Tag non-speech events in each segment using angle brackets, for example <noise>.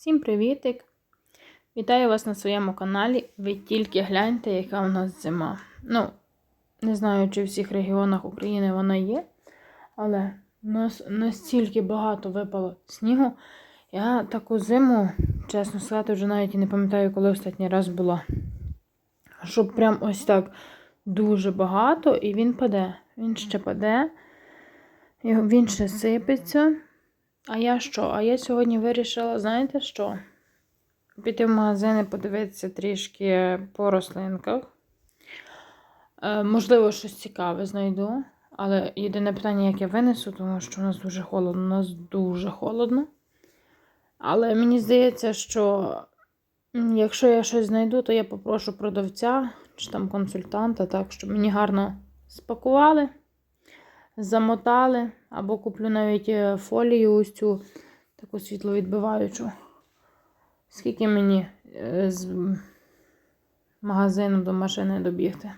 Всім привітик! Вітаю вас на своєму каналі. Ви тільки гляньте, яка у нас зима. Ну, не знаю, чи в всіх регіонах України вона є, але у нас настільки багато випало снігу. Я таку зиму, чесно сказати, вже навіть і не пам'ятаю, коли останній раз була. Щоб прям ось так дуже багато, і він паде. Він ще паде, він ще сипеться. А я що? А я сьогодні вирішила, знаєте що? Піти в магазин і подивитися трішки по рослинках. Е, можливо, щось цікаве знайду. Але єдине питання, як я винесу, тому що у нас дуже холодно, у нас дуже холодно. Але мені здається, що якщо я щось знайду, то я попрошу продавця чи там консультанта, так, щоб мені гарно спакували замотали, або куплю навіть е, фолію ось цю таку світловідбиваючу. Скільки мені е, з магазину до машини добігти.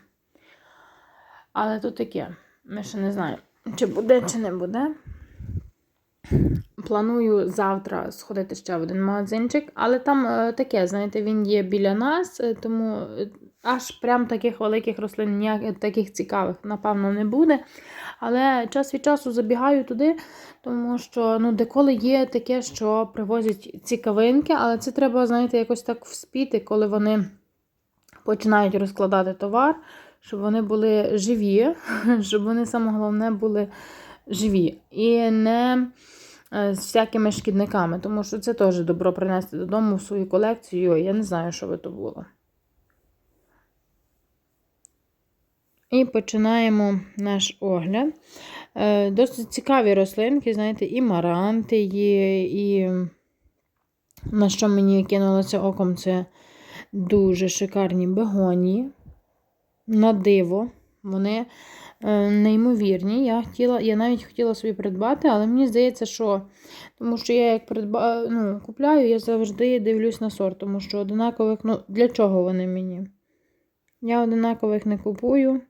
Але тут таке. Ми ще не знаємо, чи буде, чи не буде. Планую завтра сходити ще в один магазинчик, але там е, таке, знаєте, він є біля нас, е, тому е, аж прям таких великих рослин, ніяких таких цікавих, напевно, не буде. Але час від часу забігаю туди, тому що ну, деколи є таке, що привозять цікавинки, але це треба, знаєте, якось так вспіти, коли вони починають розкладати товар, щоб вони були живі, <laughs> щоб вони саме головне були живі. І не з всякими шкідниками, тому що це теж добро принести додому в свою колекцію. Я не знаю, що би то було. І починаємо наш огляд. Е, Досить цікаві рослинки, знаєте, і маранти є, і на що мені кинулося оком, це дуже шикарні бегонії. На диво. Вони е, неймовірні. Я хотіла, я навіть хотіла собі придбати, але мені здається, що тому що я як придба, ну, купляю, я завжди дивлюсь на сорт, тому що одинакових, ну, для чого вони мені? Я одинакових не купую.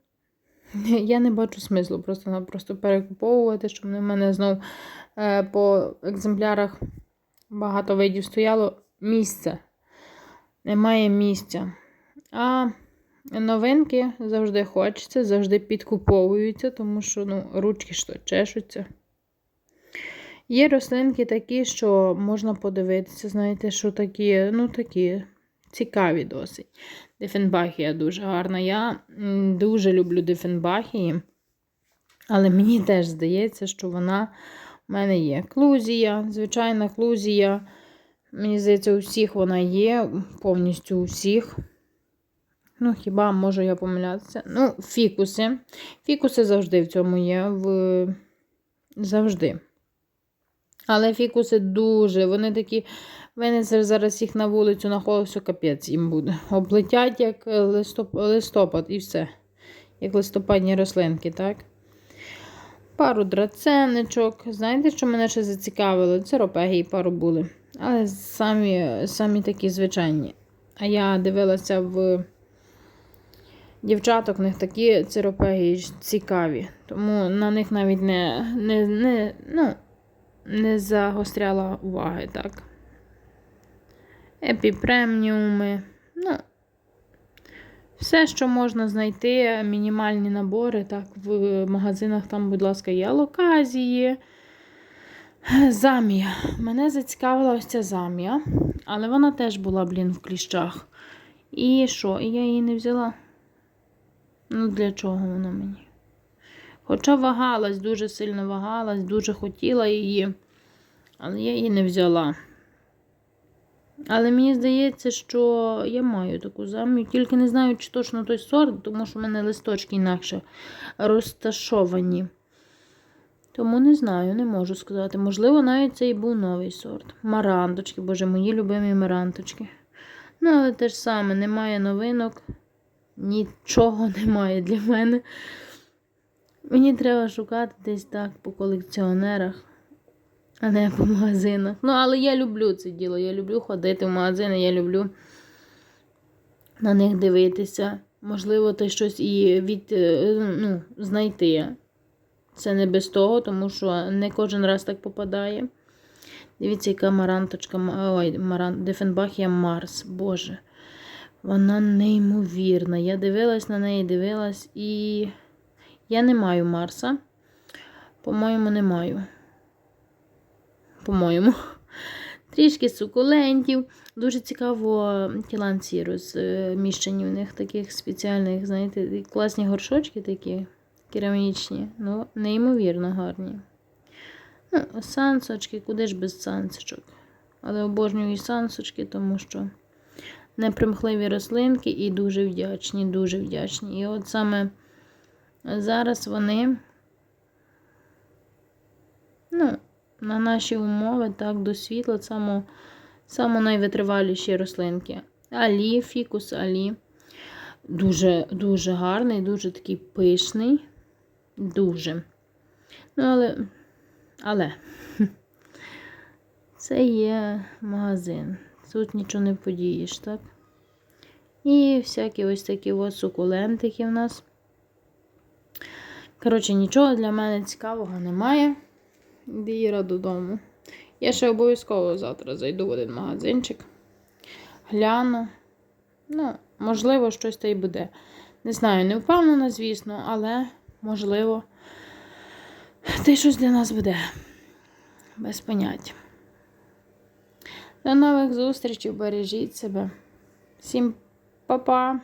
<laughs> Я не бачу смислу просто просто перекуповувати, щоб в мене знов е, по екземплярах багато видів стояло місце. Немає місця. А новинки завжди хочеться, завжди підкуповуються, тому що ну, ручки що чешуться. Є рослинки такі, що можна подивитися, знаєте, що такі, ну такі цікаві досить. Дифенбахія дуже гарна. Я дуже люблю дифенбахії, але мені теж здається, що вона в мене є. Клузія, звичайна клузія. Мені здається, у всіх вона є, повністю у всіх. Ну, хіба можу я помилятися? Ну, фікуси. Фікуси завжди в цьому є. В... Завжди. Але фікуси дуже, вони такі, винесеш зараз їх на вулицю, на холод, все капець їм буде. Облетять як листоп... листопад і все. Як листопадні рослинки, так? Пару драценичок. Знаєте, що мене ще зацікавило? Це ропегії пару були. Але самі, самі такі звичайні. А я дивилася в дівчаток, в них такі циропегії цікаві. Тому на них навіть не, не, не, ну, не загостряла уваги, так. Епіпремніуми. Ну, все, що можна знайти, мінімальні набори, так, в магазинах там, будь ласка, є локазії. Замія. Мене зацікавила ось ця замія, але вона теж була, блін, в кліщах. І що? І я її не взяла. Ну, для чого вона мені? Хоча вагалась, дуже сильно вагалась, дуже хотіла її, але я її не взяла. Але мені здається, що я маю таку замію, тільки не знаю, чи точно той сорт, тому що в мене листочки інакше розташовані. Тому не знаю, не можу сказати. Можливо, навіть це і був новий сорт. Маранточки, боже, мої любимі маранточки. Ну, але те ж саме, немає новинок, нічого немає для мене. Мені треба шукати десь так по колекціонерах, а не по магазинах. Ну, але я люблю це діло. Я люблю ходити в магазини, я люблю на них дивитися. Можливо, ти щось і від, е, ну, знайти. Це не без того, тому що не кожен раз так попадає. Дивіться, яка маранточка. Ой, маран, Дефенбахія Марс. Боже. Вона неймовірна. Я дивилась на неї, дивилась і. Я не маю Марса. По-моєму, не маю. По-моєму. <laughs> Трішки сукулентів. Дуже цікаво тіланці розміщені в них таких спеціальних, знаєте, класні горшочки такі керамічні. Ну, неймовірно гарні. Ну, сансочки, куди ж без сансочок. Але обожнюю і сансочки, тому що непримхливі рослинки і дуже вдячні, дуже вдячні. І от саме зараз вони, ну, на наші умови, так, до світла, само, само найвитриваліші рослинки. Алі, фікус алі. Дуже, дуже гарний, дуже такий пишний. Дуже. Ну, але, але, <laughs> це є магазин. Тут нічого не подієш, так? І всякі ось такі ось сукулентики в нас. Коротше, нічого для мене цікавого немає. Іди Іра додому. Я ще обов'язково завтра зайду в один магазинчик. Гляну. Ну, можливо, щось та й буде. Не знаю, не впевнена, звісно, але можливо, та й щось для нас буде. Без понять. До нових зустрічей, бережіть себе. Всім па-па!